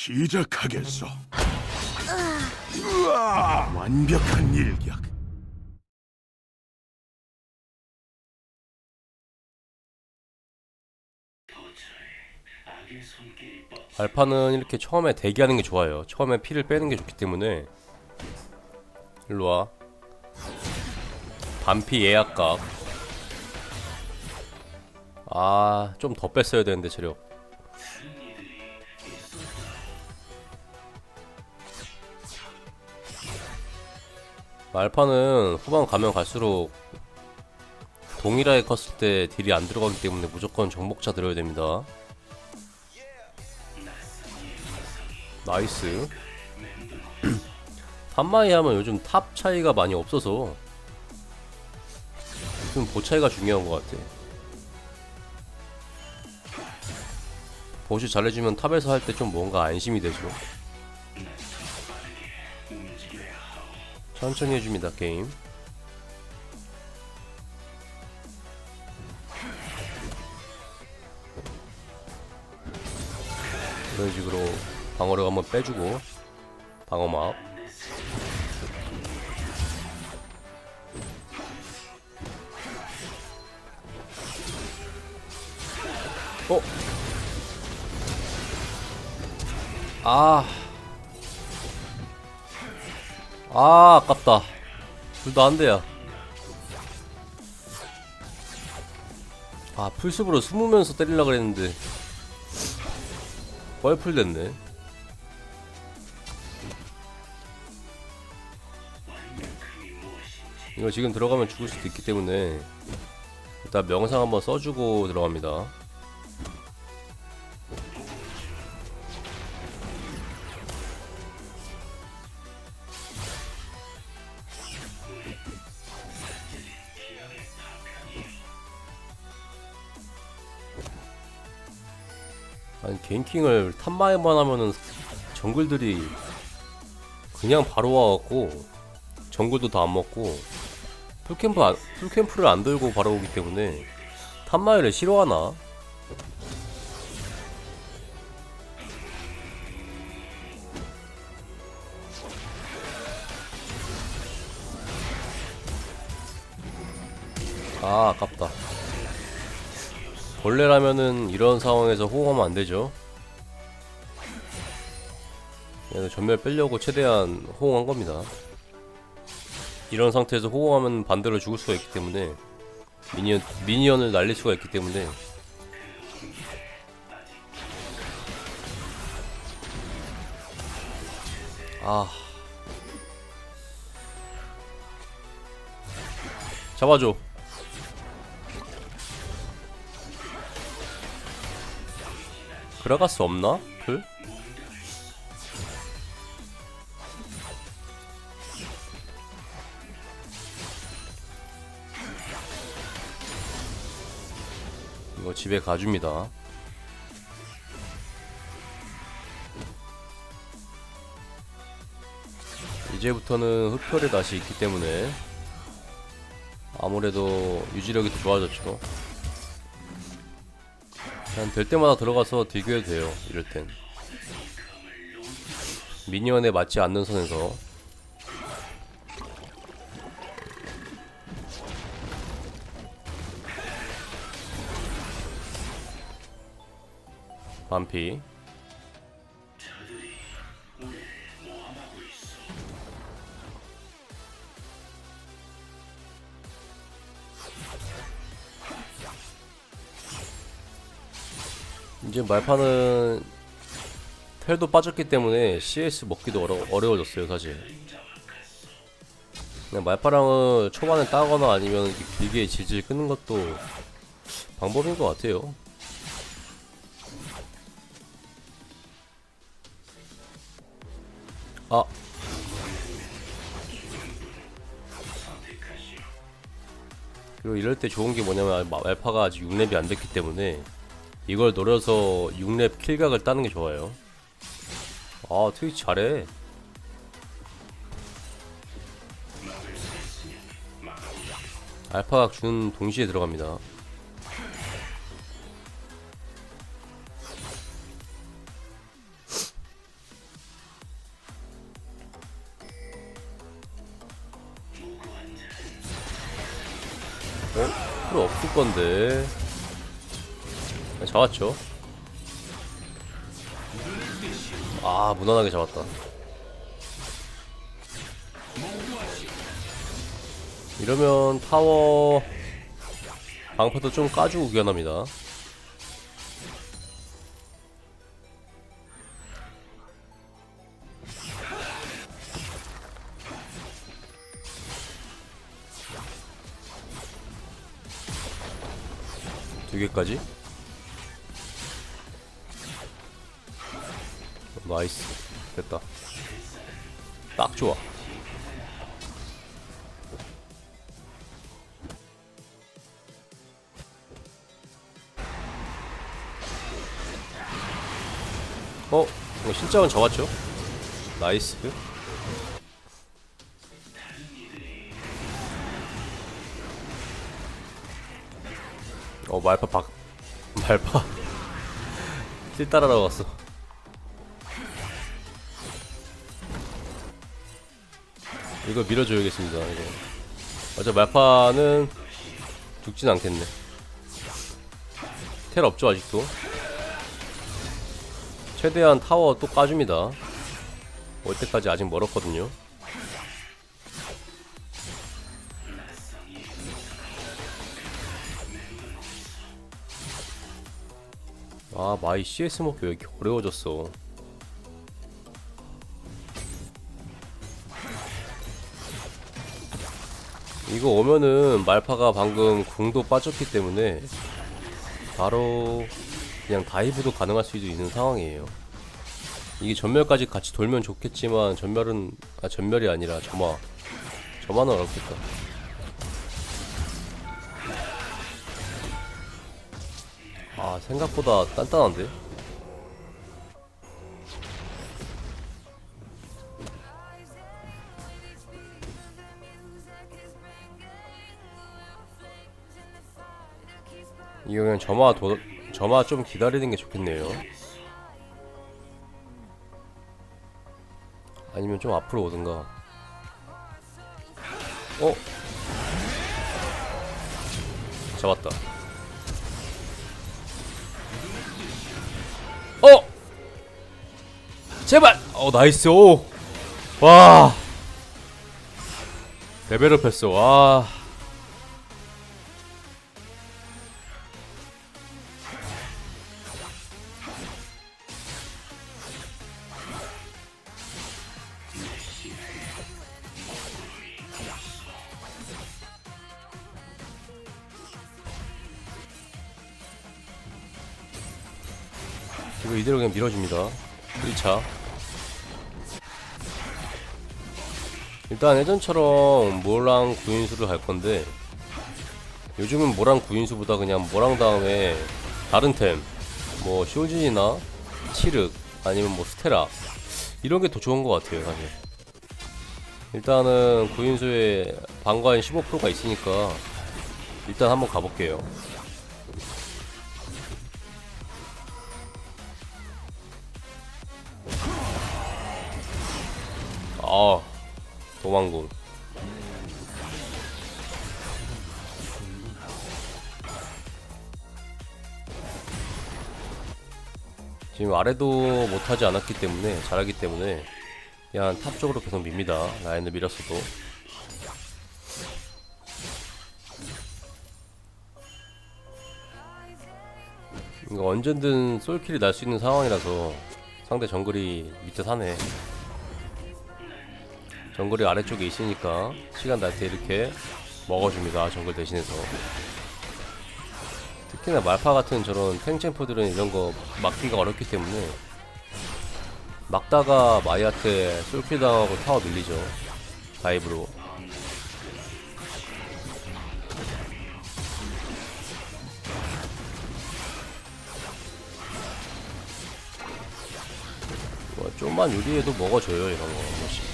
시작하겠소. 으아, 완벽한 일격. 알파는 이렇게 처음에 대기하는 게 좋아요. 처음에 피를 빼는 게 좋기 때문에 일로 와. 반피 예약각. 아, 좀 더 뺐어야 되는데 체력. 알파는 후반 가면 갈수록 동일하게 컸을 때 딜이 안 들어가기 때문에 무조건 정복자 들어야 됩니다. 나이스. 탑마이 하면 요즘 탑 차이가 많이 없어서 요즘 보 차이가 중요한 것 같아. 보시 잘해주면 탑에서 할 때 좀 뭔가 안심이 되죠. 천천히 해줍니다 게임. 이런 식으로 방어력 한번 빼주고 방어막 어? 아. 아, 아깝다. 둘 다 안 돼야. 아, 풀숲으로 숨으면서 때리려고 그랬는데. 뻘풀 됐네. 이거 지금 들어가면 죽을 수도 있기 때문에 일단 명상 한번 써주고 들어갑니다. 아니 갱킹을 탑마에만 하면은 정글들이 그냥 바로 와갖고 정글도 다 안 먹고 풀캠프 안, 풀캠프를 안 들고 바로 오기 때문에 탑마이를 싫어하나? 아 아깝다 원래라면은 이런 상황에서 호응하면 안 되죠. 얘는 전멸 빼려고 최대한 호응한 겁니다. 이런 상태에서 호응하면 반대로 죽을 수가 있기 때문에 미니언 미니언을 날릴 수가 있기 때문에 아 잡아줘. 그라가스 없나? 이거 집에 가줍니다. 이제부터는 흡혈의 낯이 있기 때문에 아무래도 유지력이 더 좋아졌죠. 그냥 될 때마다 들어가서 딜교해도 돼요 이럴 땐 미니언에 맞지 않는 선에서 반피. 이제 말파는 텔도 빠졌기 때문에 CS 먹기도 어려, 어려워졌어요 사실. 그냥 말파랑은 초반에 따거나 아니면 길게 질질 끄는 것도 방법인 것 같아요 아 그리고 이럴 때 좋은 게 뭐냐면 마- 말파가 아직 6렙이 안 됐기 때문에 이걸 노려서 6렙 킬각을 따는 게 좋아요. 아, 트위치 잘해. 알파각 주는 동시에 들어갑니다. 건데. 네, 잡았죠. 아, 무난하게 잡았다. 이러면 타워 방패도 좀 까주고 귀환합니다. 개까지. 나이스. 됐다. 딱 좋아. 어? 이거 실장은 잡았죠? 나이스. 어 말파 박 말파. 뛸 따라라고 왔어. 이거 밀어줘야겠습니다 이거. 맞아 말파는 죽진 않겠네. 텔 없죠 아직도? 최대한 타워 또 까줍니다. 올 때까지 아직 멀었거든요 아 마이 CS 목표 왜 이렇게 어려워졌어. 이거 오면은 말파가 방금 궁도 빠졌기 때문에 바로 그냥 다이브도 가능할 수도 있는 상황이에요. 이게 전멸까지 같이 돌면 좋겠지만 전멸은 아 전멸이 아니라 점화. 점화는 어렵겠다 생각보다 단단한데? 이거 그냥 점화 도 점화 좀 기다리는 게 좋겠네요. 아니면 좀 앞으로 오든가. 어? 잡았다 제발! 어 나이스 오! 와 레벨업 했어 와 이대로 그냥 밀어줍니다 1차 일단 예전처럼 모랑 구인수를 갈 건데 요즘은 모랑 구인수보다 그냥 모랑 다음에 다른 템 뭐 쇼진이나 치륵 아니면 뭐 스테라 이런 게 더 좋은 것 같아요 사실. 일단은 구인수에 방관 15%가 있으니까 일단 한번 가볼게요. 아 도망군. 지금 아래도 못하지 않았기 때문에 잘하기 때문에 그냥 탑 쪽으로 계속 밉니다. 라인을 밀었어도. 이거 언제든 솔킬이 날 수 있는 상황이라서 상대 정글이 밑에 사네 정글이 아래쪽에 있으니까 시간 날 때 이렇게 먹어줍니다 정글 대신해서. 특히나 말파 같은 저런 탱챔프들은 이런 거 막기가 어렵기 때문에 막다가 마이한테 솔킬 당하고 타워 밀리죠 다이브로. 뭐 좀만 유리해도 먹어줘요 이런 거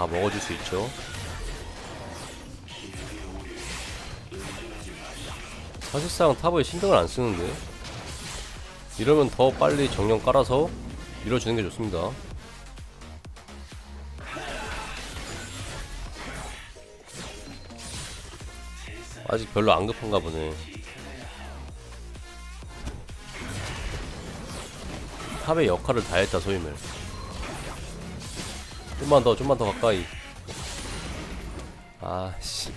다 먹어줄 수 있죠. 사실상 탑을 신경을 안 쓰는데. 이러면 더 빨리 정령 깔아서 밀어주는 게 좋습니다. 아직 별로 안 급한가 보네. 탑의 역할을 다했다 소임을 좀만 더, 좀만 더 가까이. 아씨.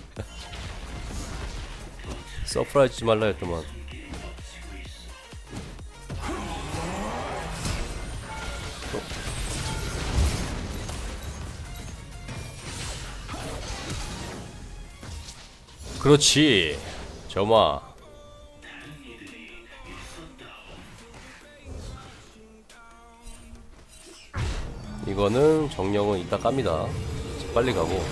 서프라이즈 지 말라 했더만. 그렇지. 점아. 이거는 정령은 이따 깝니다. 빨리 가고.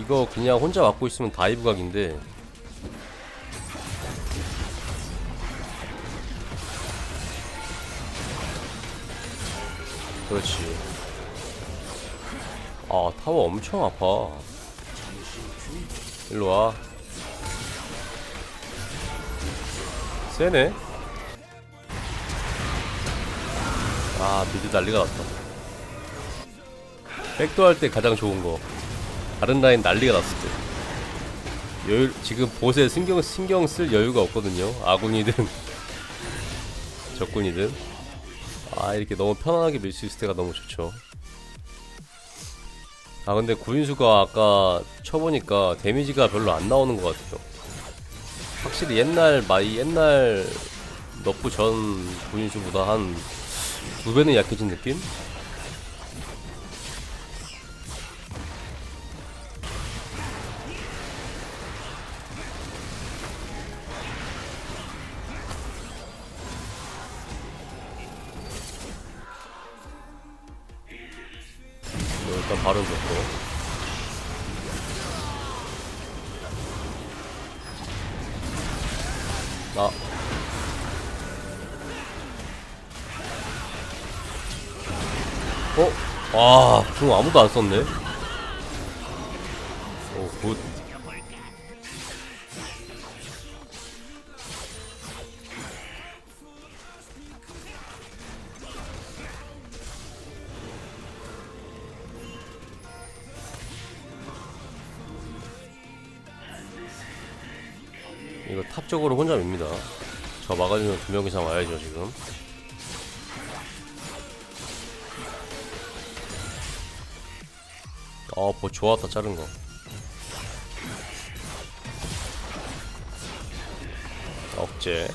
이거 그냥 혼자 맞고 있으면 다이브 각인데 그렇지 아 타워 엄청 아파 일로와 세네. 아 미드 난리가 났다. 백도 할 때 가장 좋은 거. 다른 라인 난리가 났을 때. 여유 지금 보스에 신경 신경 쓸 여유가 없거든요. 아군이든 적군이든. 아 이렇게 너무 편안하게 밀 수 있을 때가 너무 좋죠. 아 근데 구인수가 아까 쳐보니까 데미지가 별로 안 나오는 것 같아요 확실히 옛날 마이 옛날 너프 전 구인수보다 한 두 배는 약해진 느낌? 뭐 일단 바로 좋고 어? 아, 중 아무도 안 썼네. 오, 굿. 이거 탑 쪽으로 혼자 밉니다. 저 막아주면 두명 이상 와야죠, 지금. 어, 뭐 좋았다 자른 거. 억제.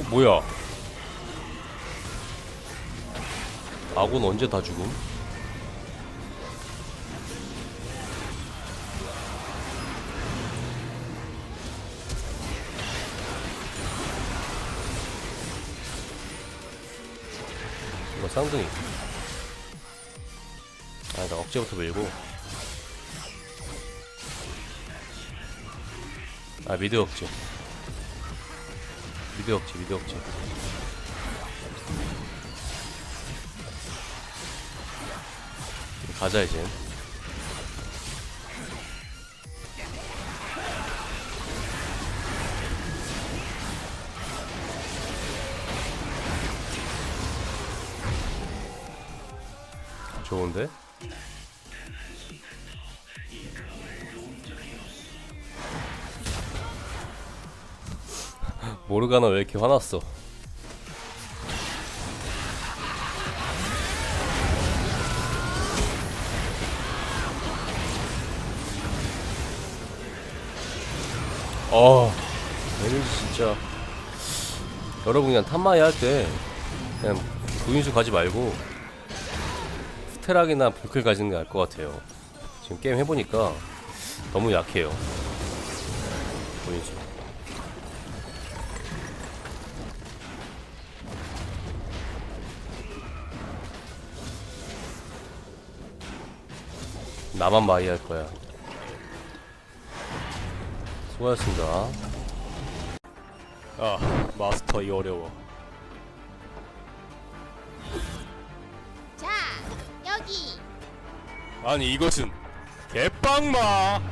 어, 뭐야? 아군 언제 다 죽음? 이거 쌍둥이. 아, 나 억제부터 밀고. 아, 미드 억제. 미드 억제, 미드 억제. 가자 이제. 좋은데? 모르가나 왜 이렇게 화났어? 어, 에너지 진짜. 여러분 그냥 탐마이 할 때 그냥 구인수 가지 말고 스테락이나 불클 가지는 게 나을 것 같아요. 지금 게임 해보니까 너무 약해요. 보이지? 나만 마이 할 거야. 수고하셨습니다. 아, 마스터 이 어려워. 자, 여기 아니 이것은 개빵마